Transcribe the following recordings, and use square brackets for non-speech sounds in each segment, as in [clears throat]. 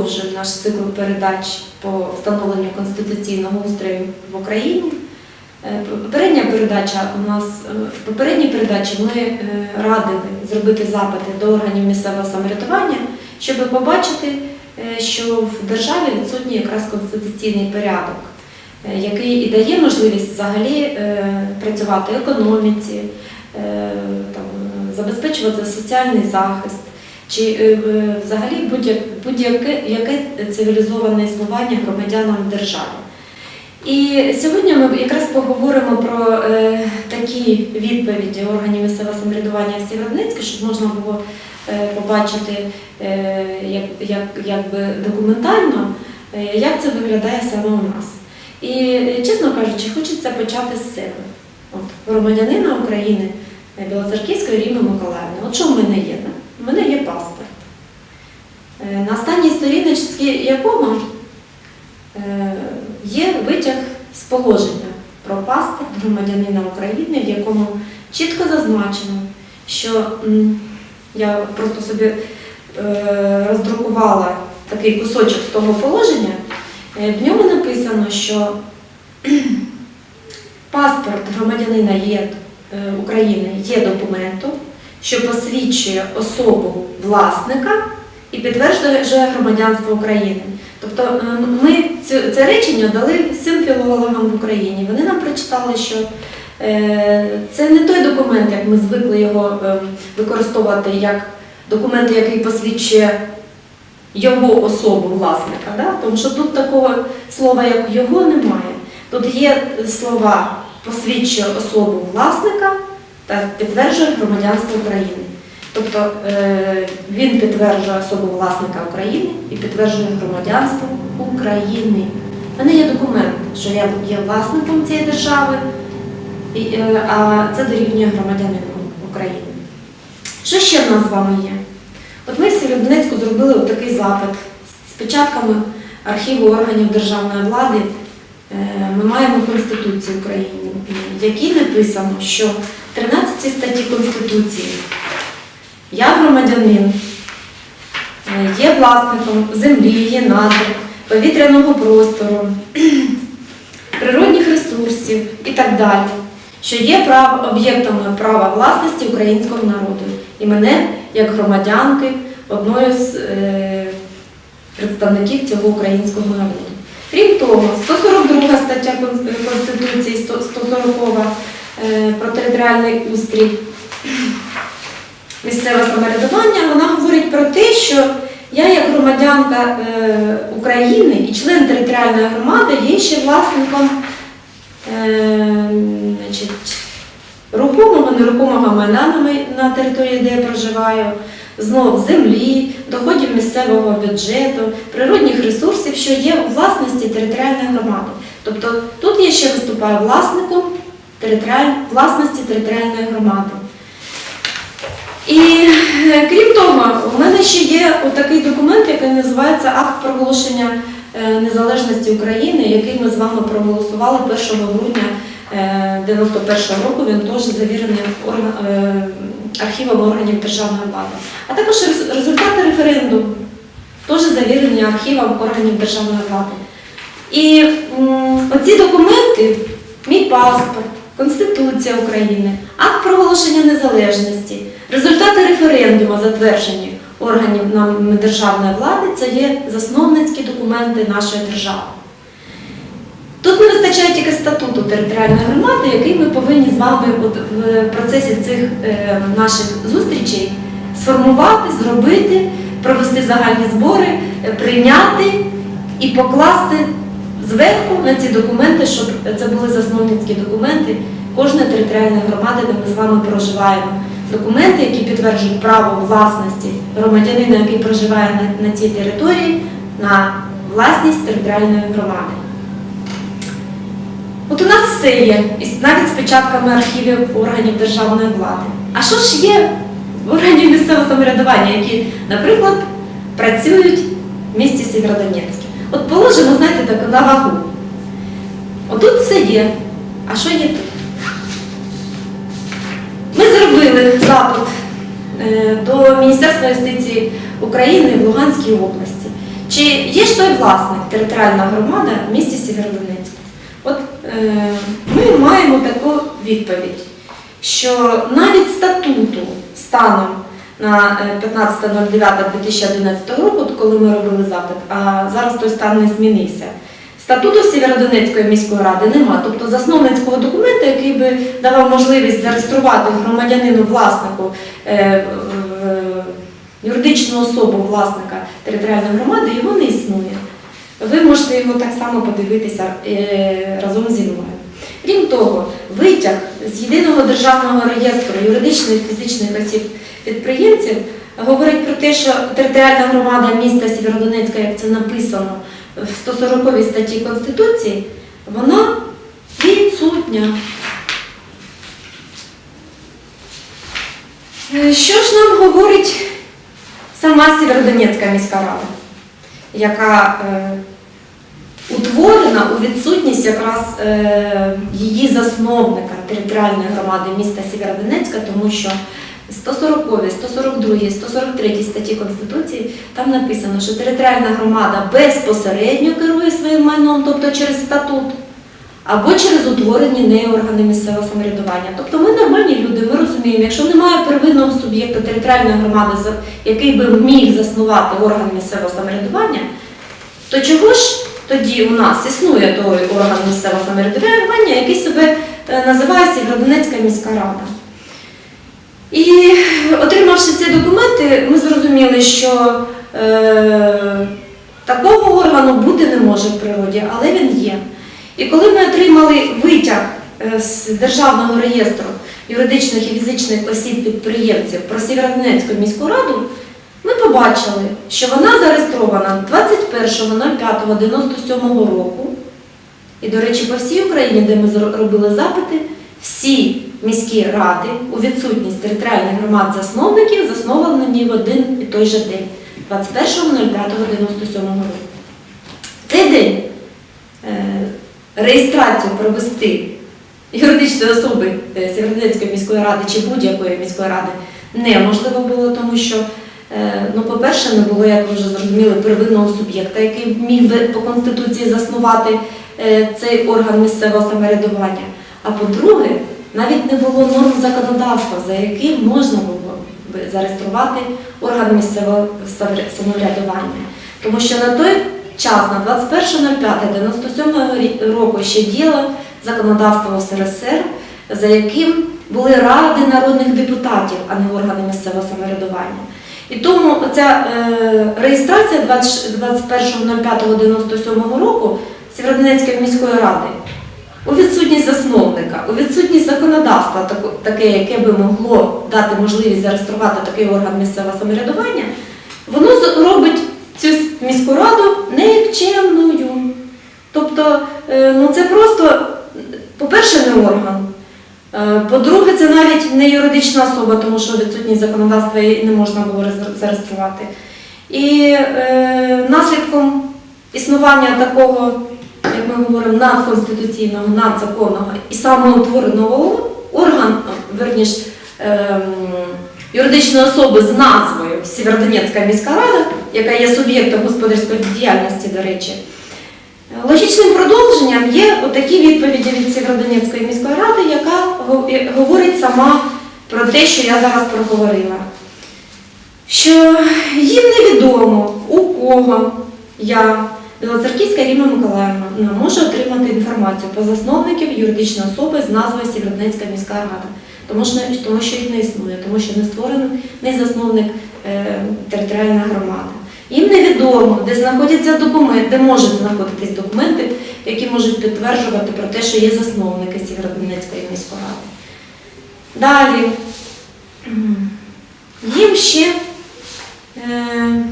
продовжуємо наш цикл передач по встановленню конституційного устрою в Україні. Е, Попередня передача у нас е, в попередній передачі ми е, радили зробити запити до органів місцевого самоврядування, щоб побачити, що в державі відсутній якраз конституційний порядок, який і дає можливість взагалі працювати економіці, там, забезпечувати соціальний захист. Чи е, взагалі будь-яке будь-яке цивілізоване існування громадянам держави. І сьогодні ми якраз поговоримо про е, такі відповіді органів місцевого самоврядування в Сєвєродонецьку, щоб можна було е, побачити е, як, як, якби документально, е, як це виглядає саме у нас. І, е, чесно кажучи, хочеться почати з себе. От, громадянина України е, Білоцерківської Ріми Миколаївни. От що в мене є? У мене є паспорт. Е, На останній сторіночці якого е, є витяг з положення про паспорт громадянина України, в якому чітко зазначено, що я просто собі е, роздрукувала такий кусочок з того положення, в ньому написано, що [clears throat] паспорт громадянина є, України є документом, що посвідчує особу власника і підтверджує громадянство України. Тобто е, ми це, речення дали всім філологам в Україні. Вони нам прочитали, що е, це не той документ, як ми звикли його е, використовувати як документ, який посвідчує його особу власника. Да? Тому що тут такого слова, як його, немає. Тут є слова посвідчує особу власника та підтверджує громадянство України. Тобто е, він підтверджує особу власника України і підтверджує громадянство України. У мене є документ, що я є власником цієї держави, е, а це дорівнює громадянину України. Що ще в нас з вами є? От ми в Сєвєродонецьку зробили такий запит з печатками архіву органів державної влади. Е, Ми маємо Конституцію України, в якій написано, що в 13 статті Конституції я громадянин, е, є власником землі, є надр, повітряного простору, природних ресурсів і так далі, що є прав, об'єктами права власності українського народу. І мене, як громадянки, одної з е, представників цього українського народу. Крім того, 142 стаття Конституції, 140 е, про територіальний устрій. Місцеве самоврядування, вона говорить про те, що я як громадянка е, України і член територіальної громади є ще власником е, рухомого, нерухомого майна на території, де я проживаю, знов землі, доходів місцевого бюджету, природних ресурсів, що є у власності територіальної громади. Тобто тут я ще виступаю власником власності територіальної громади. І е, крім того, у мене ще є такий документ, який називається Акт проголошення е, незалежності України, який ми з вами проголосували 1 грудня 91 року. Він теж завірений орган- архівом органів державної влади. А також результати референдуму теж завірені архівом органів державної влади. І оці документи, мій паспорт, Конституція України, акт проголошення незалежності, результати референдуму, затверджені органів державної влади, це є засновницькі документи нашої держави. Тут не вистачає тільки статуту територіальної громади, який ми повинні з вами в процесі цих е, наших зустрічей сформувати, зробити, провести загальні збори, е, прийняти і покласти зверху на ці документи, щоб це були засновницькі документи кожної територіальної громади, де ми з вами проживаємо. Документи, які підтверджують право власності громадянина, який проживає на цій території, на власність територіальної громади. От у нас все є, і навіть з печатками архівів органів державної влади. А що ж є в органів місцевого самоврядування, які, наприклад, працюють в місті Сєвєродонецьке? От положимо, знаєте, так на вагу. Отут все є. А що є тут? Ми зробили запит е, Міністерства юстиції України в Луганській області. Чи є ж той власник територіальна громада в місті Сєвєродонецьк? Е, ми маємо таку відповідь, що навіть статуту станом на е, 15.09.2011 року, коли ми робили запит, а зараз той стан не змінився. Статуту Сєвєродонецької міської ради нема, тобто засновницького документа, який би давав можливість зареєструвати громадянину власнику е, юридичну особу власника територіальної громади, його не існує. Ви можете його так само подивитися е, разом зі мною. Крім того, витяг з єдиного державного реєстру юридичних і фізичних осіб підприємців говорить про те, що територіальна громада міста Сєвєродонецька, як це написано в 140 статті Конституції, вона відсутня. Е, Що ж нам говорить сама Сєвєродонецька міська рада, яка е, утворена у відсутність якраз е, її засновника територіальної громади міста Сєвєродонецька, тому що 140, 142, 143 статті Конституції там написано, що територіальна громада безпосередньо керує своїм майном, тобто через статут, або через утворені нею органи місцевого самоврядування. Тобто ми нормальні люди, ми розуміємо, якщо немає первинного суб'єкта територіальної громади, який би міг заснувати орган місцевого самоврядування, то чого ж тоді у нас існує той орган місцевого самоврядування, який себе е, називає Сєвєродонецька міська рада? І отримавши ці документи, ми зрозуміли, що е, такого органу бути не може в природі, але він є. І коли ми отримали витяг е, з Державного реєстру юридичних і фізичних осіб-підприємців про Сєвєродонецьку міську раду, ми побачили, що вона зареєстрована 21.05.97 року. І, до речі, по всій Україні, де ми робили запити, всі міські ради у відсутність територіальних громад засновників засновані в один і той же день, 21.05.97 року. В цей день е, реєстрацію провести юридичної особи е, Сєвєродонецької міської ради чи будь-якої міської ради неможливо було, тому що, ну, по-перше, не було, як ви вже зрозуміли, первинного суб'єкта, який міг би по Конституції заснувати е, цей орган місцевого самоврядування. А по-друге, навіть не було норм законодавства, за яким можна було би зареєструвати орган місцевого самоврядування. Тому що на той час, на 21.05.97 рі- року, ще діяло законодавство СРСР, за яким були ради народних депутатів, а не органи місцевого самоврядування. І тому ця е, реєстрація 20 21.05.97 року Сєвєродонецької міської ради у відсутність засновника, у відсутність законодавства, таке, яке би могло дати можливість зареєструвати такий орган місцевого самоврядування, воно робить цю міську раду неікчемною. Тобто, е, ну це просто, по-перше, не орган. Е, По-друге, це навіть не юридична особа, тому що відсутність законодавства її не можна було зареєструвати. І е, наслідком існування такого, як ми говоримо, надконституційного, надзаконного і самоутвореного органу, верніш, ем, юридичної особи з назвою Сєвєродонецька міська рада, яка є суб'єктом господарської діяльності, до речі. Логічним продовженням є отакі відповіді від Сєвєродонецької міської ради, яка говорить сама про те, що я зараз проговорила. Що їм невідомо, у кого я, Білоцерківська Ріма Миколаївна, може отримати інформацію про засновників юридичної особи з назвою Сєвєродонецька міська рада, тому що, тому що їх не існує, тому що не створений не засновник е, територіальна громада. Їм невідомо, де знаходяться документи, де можуть знаходитись документи, які можуть підтверджувати про те, що є засновники Сєвєродонецької міської ради. Далі їм ще е,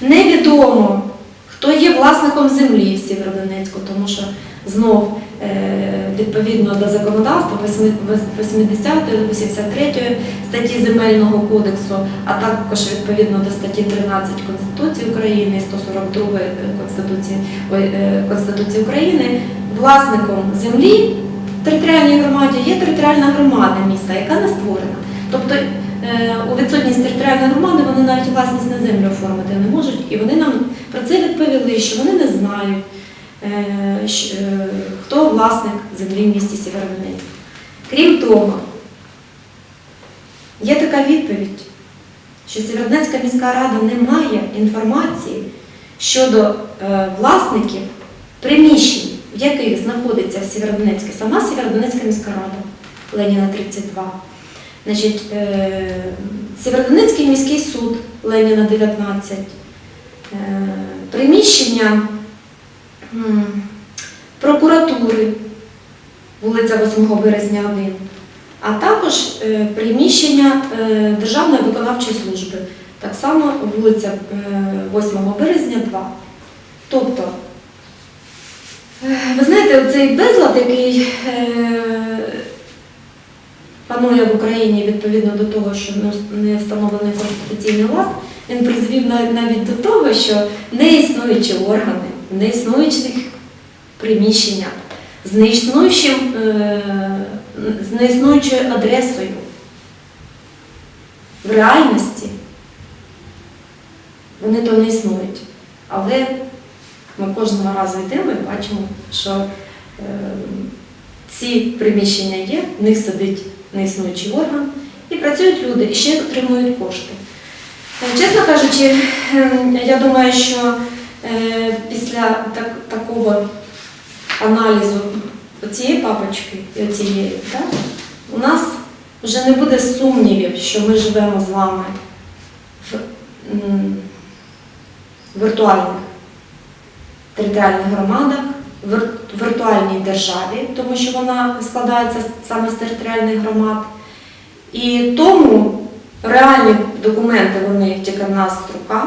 невідомо, хто є власником землі в Сєвєродонецьку, тому що знов е, відповідно до законодавства 80 83 статті Земельного кодексу, а також відповідно до статті 13 Конституції України і 142 Конституції, е, Конституції України, власником землі в територіальній громаді є територіальна громада міста, яка не створена. Тобто е, у відсутність територіальної громади вони навіть власність на землю оформити не можуть. І вони нам про це відповіли, що вони не знають, е, е, хто власник землі в місті Сєвєродонецьк. Крім того, є така відповідь, що Сєвєродонецька міська рада не має інформації щодо е, власників приміщень, в яких знаходиться Сєвєродонецька, сама Сєвєродонецька міська рада Леніна 32. Значить, е, Сєвєродонецький міський суд Леніна 19, е, приміщення прокуратури вулиця 8 березня 1, а також е, приміщення е, Державної виконавчої служби, так само вулиця е, 8 березня 2. Тобто, е, ви знаєте, цей безлад, який е, панує в Україні відповідно до того, що не- не встановлений конституційний лад, він призвів навіть до того, що неіснуючі органи, в неіснуючих приміщеннях, з неіснуючим, е, з неіснуючою адресою в реальності вони то не існують. Але ми кожного разу йдемо і бачимо, що е, ці приміщення є, в них сидить неіснуючий орган, і працюють люди, і ще отримують кошти. Е, Чесно кажучи, я думаю, що після так, такого аналізу цієї папочки і оцієї, так, у нас вже не буде сумнівів, що ми живемо з вами в віртуальних територіальних громадах, в віртуальній державі, тому що вона складається саме з територіальних громад. І тому реальні документи вони тільки в нас в руках.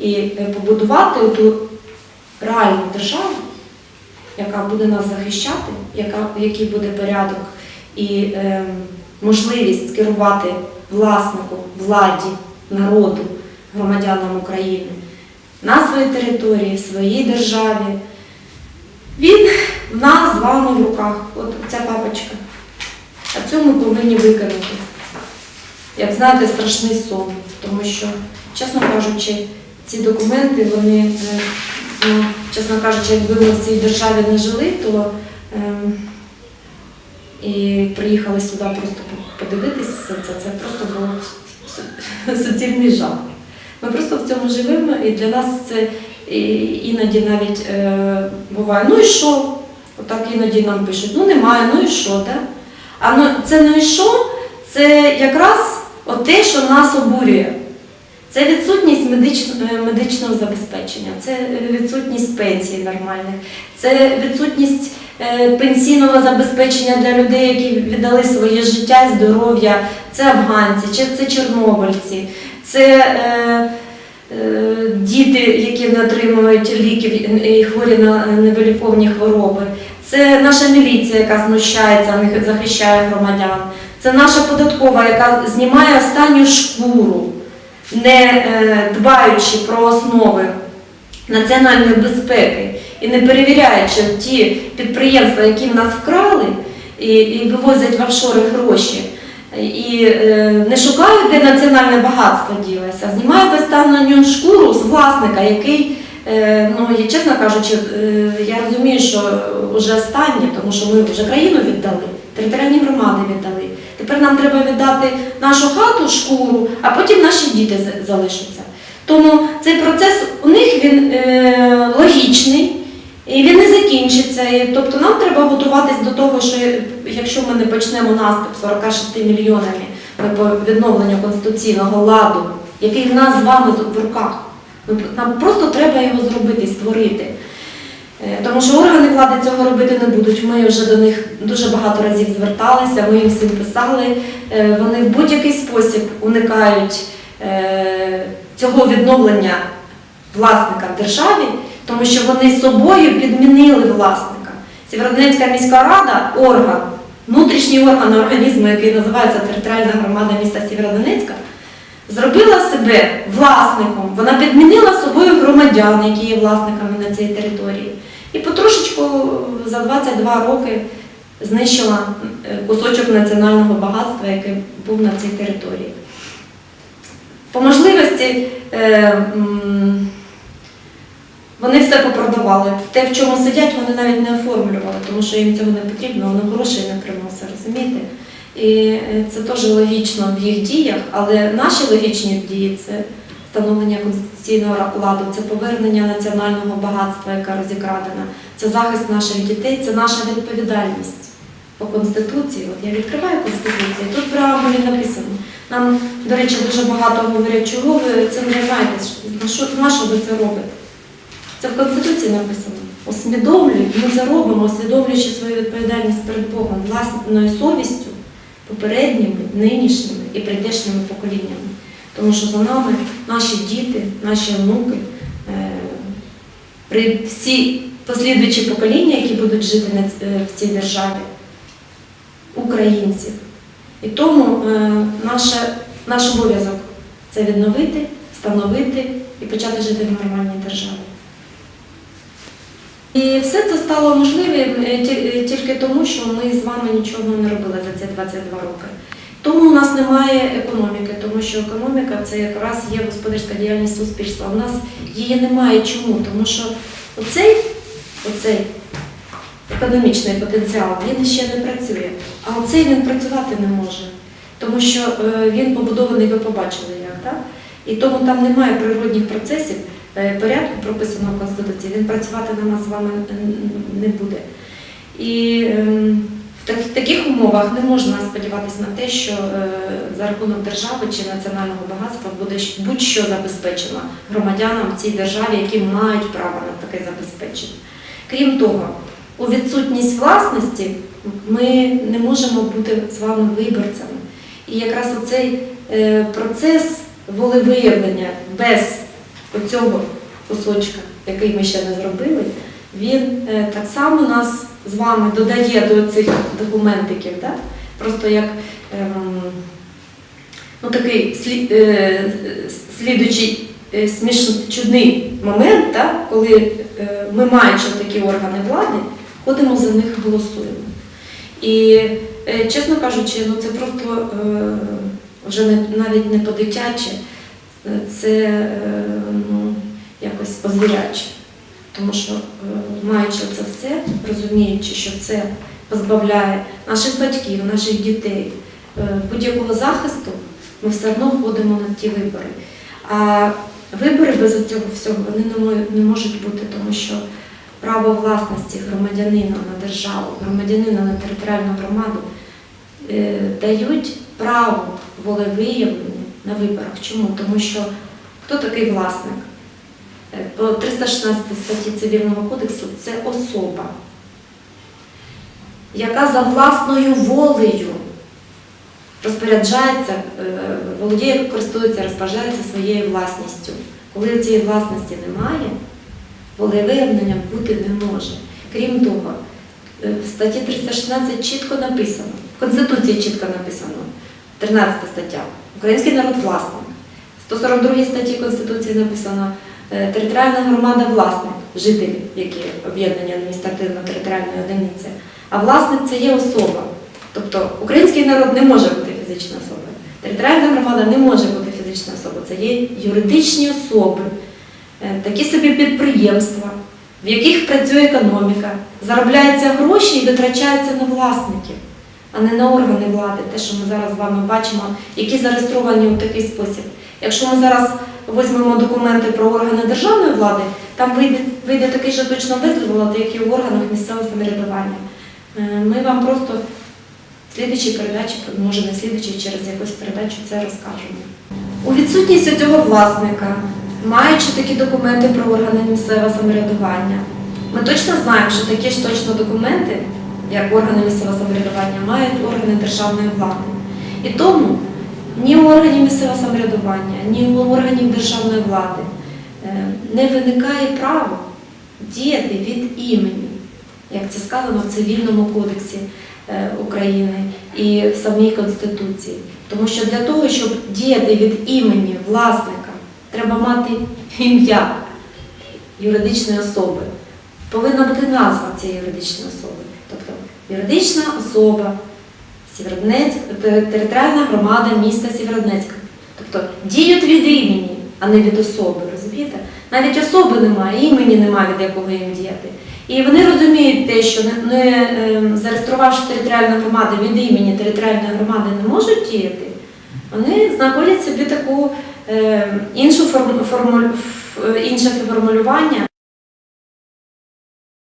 І побудувати ту реальну державу, яка буде нас захищати, яка, в якій буде порядок і е, можливість керувати власнику, владі, народу, громадянам України на своїй території, в своїй державі. Він в нас з вами в руках, от ця папочка. А цю ми повинні виконати. Як знаєте, страшний сон, тому що, чесно кажучи, ці документи, вони, е, ну, чесно кажучи, якби ми в цій державі не жили, то ем, і приїхали сюди просто подивитися це, це просто був суцільний жах. Ми просто в цьому живемо, і для нас це іноді навіть е, буває, ну і що? Отак іноді нам пишуть, ну немає, ну і що, так? А ну, це ну і що? Це якраз от те, що нас обурює. Це відсутність е, медичного забезпечення, це е, відсутність пенсій нормальних, це відсутність е, пенсійного забезпечення для людей, які віддали своє життя здоров'я. Це афганці, це чорнобильці, це діти, які не отримують ліків і хворі на невиліковні хвороби. Це наша міліція, яка знущається, захищає громадян. Це наша податкова, яка знімає останню шкуру, не е, дбаючи про основи національної безпеки і не перевіряючи ті підприємства, які в нас вкрали і, вивозять в офшори гроші. І е, не шукають, де національне багатство ділося, знімають останню шкуру з власника, який, е, ну і чесно кажучи, я розумію, що вже останнє, тому що ми вже країну віддали, територіальні громади віддали. Тепер нам треба віддати нашу хату, шкуру, а потім наші діти залишаться. Тому цей процес у них він е, логічний. І він не закінчиться. Тобто нам треба готуватись до того, що якщо ми не почнемо наступ 46 мільйонами по відновленню конституційного ладу, який в нас з вами тут в руках, ну, нам просто треба його зробити, створити. Е, Тому що органи влади цього робити не будуть. Ми вже до них дуже багато разів зверталися, ми їм всім писали. Е, Вони в будь-який спосіб уникають е, цього відновлення власника в державі, тому що вони собою підмінили власника. Сєвєродонецька міська рада орган, внутрішній орган організму, який називається територіальна громада міста Сєвєродонецька, зробила себе власником. Вона підмінила собою громадян, які є власниками на цій території. І потрошечку за 22 роки знищила е, кусочок національного багатства, який був на цій території. По можливості е, вони все попродавали. Те, в чому сидять, вони навіть не оформлювали, тому що їм цього не потрібно, вони грошей не приносять, розумієте? І е, це теж логічно в їх діях, але наші логічні дії це встановлення конституційного ладу, це повернення національного багатства, яке розікрадено, це захист наших дітей, це наша відповідальність по Конституції. От я відкриваю Конституцію, тут преамбулі написано. Нам, до речі, дуже багато говорять, чого ви цим займаєтесь, на що, ви це робите? Це в Конституції написано. Усвідомлюй, ми це робимо, усвідомлюючи свою відповідальність перед Богом, власною совістю, попередніми, нинішніми і прийдешніми поколіннями. Тому що за нами наші діти, наші онуки, е, при всі послідуючі покоління, які будуть жити е, в цій державі, українців. І тому е, наше, наш обов'язок це відновити, встановити і почати жити в нормальній державі. І все це стало можливим ті- тільки тому, що ми з вами нічого не робили за ці 22 роки. Тому у нас немає економіки, тому що економіка це якраз є господарська діяльність суспільства. У нас її немає чому? Тому що оцей, оцей економічний потенціал він ще не працює, а оцей він працювати не може, тому що е, він побудований, ви побачили як, так? І тому там немає природних процесів, е, порядку прописаного в Конституції, він працювати на нас з вами не буде. І ем, в таких умовах не можна сподіватися на те, що е, за рахунок держави чи національного багатства буде будь-що забезпечено громадянам в цій державі, які мають право на таке забезпечення. Крім того, у відсутність власності ми не можемо бути з вами виборцями. І якраз оцей е, процес волевиявлення без оцього кусочка, який ми ще не зробили, він е, так само нас з вами додає до цих документиків, да? просто як ем, ну, такий слід, е, слідуючий е, смішний чудний момент, да? коли е, ми, маючи такі органи влади, ходимо за них голосуємо. І, е, чесно кажучи, ну це просто е, вже не, навіть не по-дитяче, е, це е, ну, якось по-звіряче. Тому що, е, маючи це все, розуміючи, що це позбавляє наших батьків, наших дітей е, будь-якого захисту, ми все одно ходимо на ті вибори. А вибори без цього всього вони не можуть бути, тому що право власності громадянина на державу, громадянина на територіальну громаду е, дають право волевиявлення на виборах. Чому? Тому що хто такий власник? По 316 статті Цивільного кодексу це особа, яка за власною волею розпоряджається, е, володіє, користується, розпоряджається своєю власністю. Коли цієї власності немає, волевиявлення бути не може. Крім того, е, в статті 316 чітко написано, в Конституції чітко написано, 13 стаття, український народ власник. В 142 статті Конституції написано, територіальна громада власник, жителі, які об'єднані адміністративно-територіальної одиниці. А власник це є особа. Тобто український народ не може бути фізичною особою. Територіальна громада не може бути фізичною особою. Це є юридичні особи, е, такі собі підприємства, в яких працює економіка, заробляються гроші і витрачаються на власників, а не на органи влади, те, що ми зараз з вами бачимо, які зареєстровані у такий спосіб. Якщо ми зараз візьмемо документи про органи державної влади, там вийде, вийде такий же точно вигляд, як і в органах місцевого самоврядування. Е, Ми вам просто в слідчій передачі, може не слідчій, через якусь передачу це розкажемо. У відсутність цього власника, маючи такі документи про органи місцевого самоврядування, ми точно знаємо, що такі ж точно документи, як органи місцевого самоврядування, мають органи державної влади. І тому ні у органів місцевого самоврядування, ні у органів державної влади е, не виникає право діяти від імені, як це сказано в Цивільному кодексі е, України і в самій Конституції. Тому що для того, щоб діяти від імені власника, треба мати ім'я юридичної особи. Повинна бути назва цієї юридичної особи. Тобто юридична особа Сєвєродонецьк, територіальна громада міста Сєвєродонецька. Тобто діють від імені, а не від особи, розумієте? Навіть особи немає, імені немає, від якого їм діяти. І вони розуміють те, що не, не ем, зареєструвавши територіальну громаду від імені територіальної громади не можуть діяти, вони знаходять собі таку ем, іншу форму, формуль, ф- інше формулювання.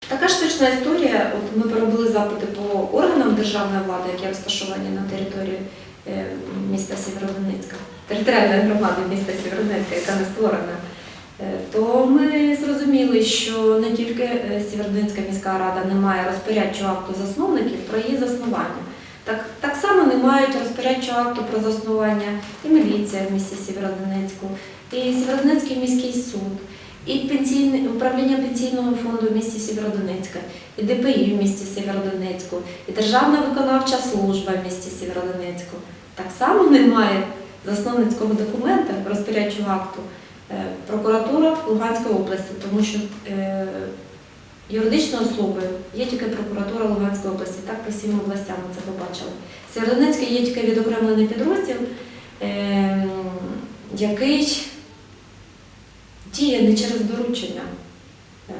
Така ж точна історія. От ми поробили запити по органам державної влади, які розташовані на території е, міста Сєвєродонецька, територіальної громади міста Сєвєродонецька, яка не створена. Е, То ми зрозуміли, що не тільки е, Сєвєродонецька міська рада не має розпорядчого акту засновників про її заснування. Так, так само не мають розпорядчого акту про заснування і міліція в місті Сєвєродонецьку, і Сєвєродонецький міський суд, і пенсійне управління пенсійного фонду в місті Сєвєродонецька, і ДПІ в місті Сєвєродонецьку, і Державна виконавча служба в місті Сєвєродонецьку. Так само немає засновницького документа, розпорядчого акту е, прокуратура Луганської області, тому що е, юридичною особою є тільки прокуратура Луганської області, так по всім областям ми це побачили. Сєвєродонецьке є тільки відокремлений підрозділ, е, який діє не через доручення е,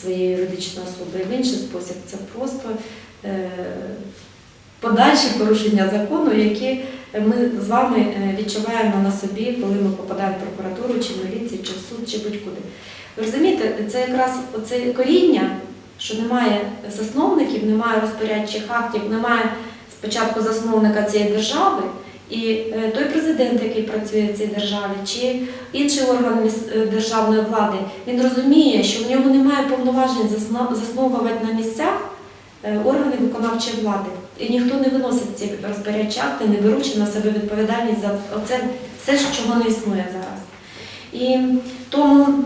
своєї юридичної особи, в інший спосіб. Це просто е, подальші порушення закону, які ми з вами е, відчуваємо на собі, коли ми попадаємо в прокуратуру, чи міліцію, чи в суд, чи будь-куди. Ви розумієте, це якраз оце коріння, що немає засновників, немає розпорядчих актів, немає спочатку засновника цієї держави, і е, той президент, який працює в цій державі, чи інший орган е, державної влади, він розуміє, що в нього немає повноважень засно- засновувати на місцях е, органи виконавчої влади. І ніхто не виносить ці розпорядчі акти, не беручи на себе відповідальність за оце все, чого не існує зараз. І тому,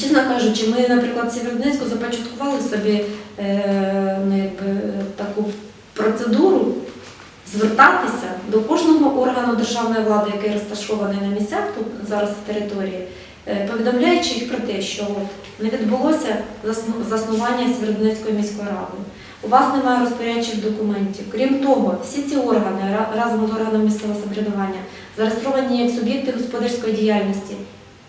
чесно кажучи, ми, наприклад, в Сєвєродонецьку започаткували собі е, ну, якби, таку процедуру звертатися до кожного органу державної влади, який розташований на місцях тут зараз в території, е, повідомляючи їх про те, що не відбулося заснування Сєвєродонецької міської ради. У вас немає розпорядчих документів. Крім того, всі ці органи разом з органом місцевого самоврядування зареєстровані як суб'єкти господарської діяльності,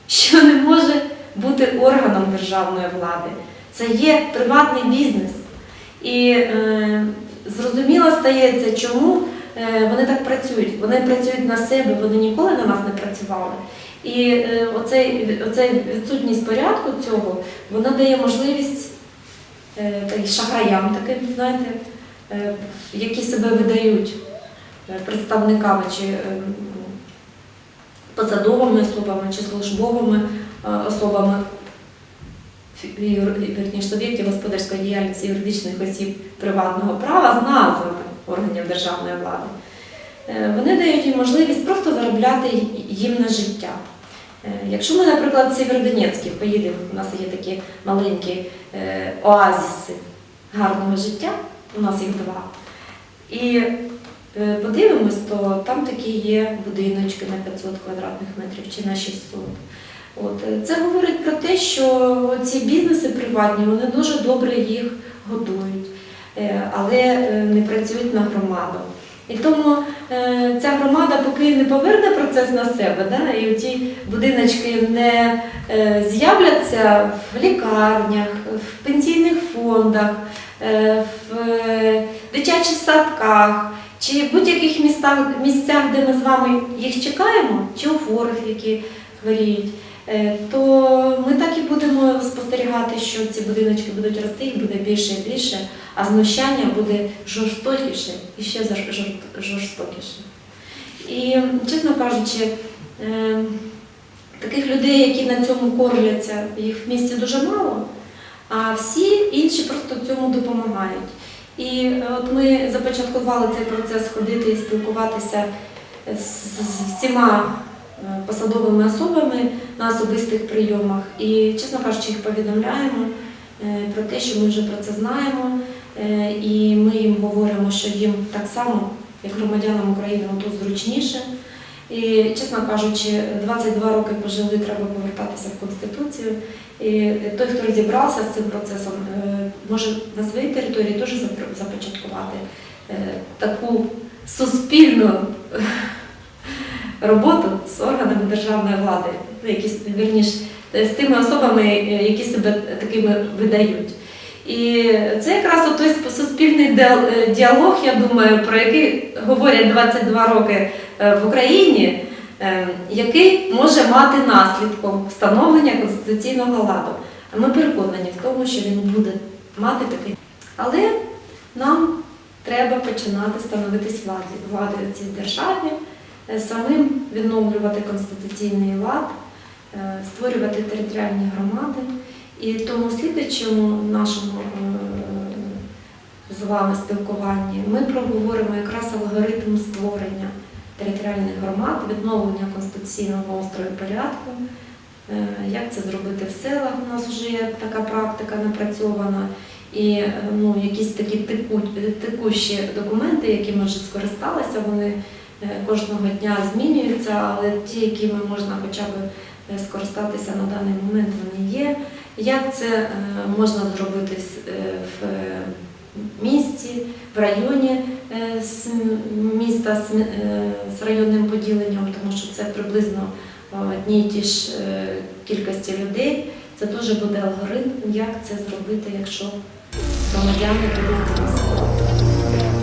що не може бути органом державної влади. Це є приватний бізнес. І е, зрозуміло стається, чому е, вони так працюють. Вони працюють на себе, вони ніколи на нас не працювали. І е, оцей, відсутність порядку цього, вона дає можливість е, так, шахраям таким, знаєте, які себе видають представниками чи посадовими особами чи службовими особами вірніше, суб'єктів господарської діяльності юридичних осіб приватного права з назвами органів державної влади. Е, Вони дають їм можливість просто заробляти їм на життя. Е, Якщо ми, наприклад, в Сєвєродонецький поїдемо, у нас є такі маленькі е, оазіси гарного життя, у нас їх два. І подивимось, то там такі є будиночки на 500 квадратних метрів чи на 600. От, е, це говорить про те, що ці бізнеси приватні, вони дуже добре їх годують, е, але е, не працюють на громаду. І тому ця громада, поки не поверне процес на себе, да, і ті будиночки не з'являться в лікарнях, в пенсійних фондах, в дитячих садках чи в будь-яких містах, місцях, де ми з вами їх чекаємо, чи у хворих, які хворіють, то ми так і будемо спостерігати, що ці будиночки будуть рости, їх буде більше і більше, а знущання буде жорстокіше і ще жорстокіше. І, чесно кажучи, е, таких людей, які на цьому кормляться, їх в місті дуже мало, а всі інші просто цьому допомагають. І е, от ми започаткували цей процес ходити і спілкуватися з, всіма е, посадовими особами на особистих прийомах. І, чесно кажучи, їх повідомляємо е, про те, що ми вже про це знаємо, е, і ми їм говоримо, що їм так само, як громадянам України, тут зручніше. І, чесно кажучи, 22 роки пожили, треба повертатися в Конституцію. І той, хто розібрався з цим процесом, е, може на своїй території теж започаткувати е, таку суспільну роботу з органами державної влади, ну, які вірніш, з тими особами, е, які себе такими видають. І це якраз той суспільний е, діалог, я думаю, про який говорять 22 роки е, в Україні, який може мати наслідком встановлення конституційного ладу. Ми переконані в тому, що він буде мати такий. Але нам треба починати становитись владою в цій державі, самим відновлювати конституційний лад, е, створювати територіальні громади. І тому слідчому нашому е, з вами спілкуванні ми проговоримо якраз алгоритм створення територіальних громад, відновлення конституційного устрою порядку, е, як це зробити в селах. У нас вже є така практика напрацьована. І е, ну, якісь такі теку, текущі документи, які ми вже скористалися, вони е, кожного дня змінюються, але ті, якими можна хоча б е, скористатися на даний момент, вони є. Як це е, можна зробити е, в е, місті, в районі е, міста з е, районним поділенням, тому що це приблизно е, одні й ті ж е, кількості людей. Це теж буде алгоритм, як це зробити, якщо громадяни будуть.